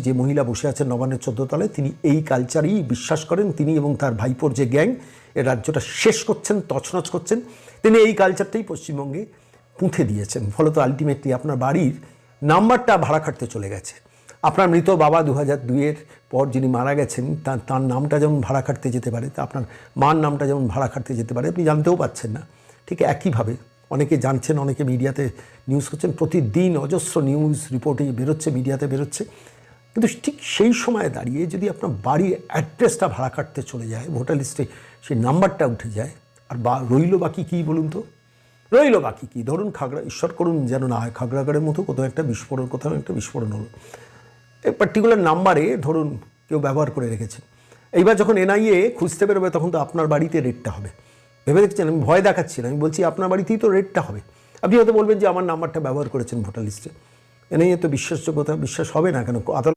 যে মহিলা বসে আছেন নবান্নের চোদ্দ তলায় তিনি এই কালচারই বিশ্বাস করেন, তিনি এবং তার ভাইপোর যে গ্যাং এ রাজ্যটা শেষ করছেন, তছনছ করছেন, তিনি এই কালচারটাই পশ্চিমবঙ্গে পুঁথে দিয়েছেন। ফলত আলটিমেটলি আপনার বাড়ির নাম্বারটা ভাড়া খাটতে চলে গেছে। আপনার মৃত বাবা দু হাজার দুইয়ের পর যিনি মারা গেছেন, তার তার নামটা যেমন ভাড়া খাটতে যেতে পারে, তা আপনার মার নামটা যেমন ভাড়া খাটতে যেতে পারে, আপনি জানতেও পাচ্ছেন না। ঠিক একইভাবে অনেকে জানছেন, অনেকে মিডিয়াতে নিউজ করছেন, প্রতিদিন অজস্র নিউজ রিপোর্টে বেরোচ্ছে মিডিয়াতে বেরোচ্ছে। কিন্তু ঠিক সেই সময় দাঁড়িয়ে যদি আপনার বাড়ির অ্যাড্রেসটা ভাড়া কাটতে চলে যায়, ভোটার লিস্টে সেই নাম্বারটা উঠে যায়, আর বা, রইল বাকি কী বলুন তো? রইল বাকি কি? ধরুন খাগড়া, ঈশ্বর করুন যেন না হয়, খাগড়াগড়ের মতো কোথাও একটা বিস্ফোরণ, কোথাও একটা বিস্ফোরণ হলো। এই পার্টিকুলার নাম্বারে ধরুন কেউ ব্যবহার করে রেখেছেন এইবার যখন এনআইএ খুঁজতে বেরোবে, তখন তো আপনার বাড়িতে রেটটা হবে। ভেবে দেখছেন? আমি ভয় দেখাচ্ছি না। আমি বলছি, আপনার বাড়িতেই তো রেটটা হবে। আপনি হয়তো বলবেন যে, আমার নাম্বারটা ব্যবহার করেছেন ভোটার লিস্টে। এনআইএ তো বিশ্বাসযোগ্যতা, বিশ্বাস হবে না কেন? আদালত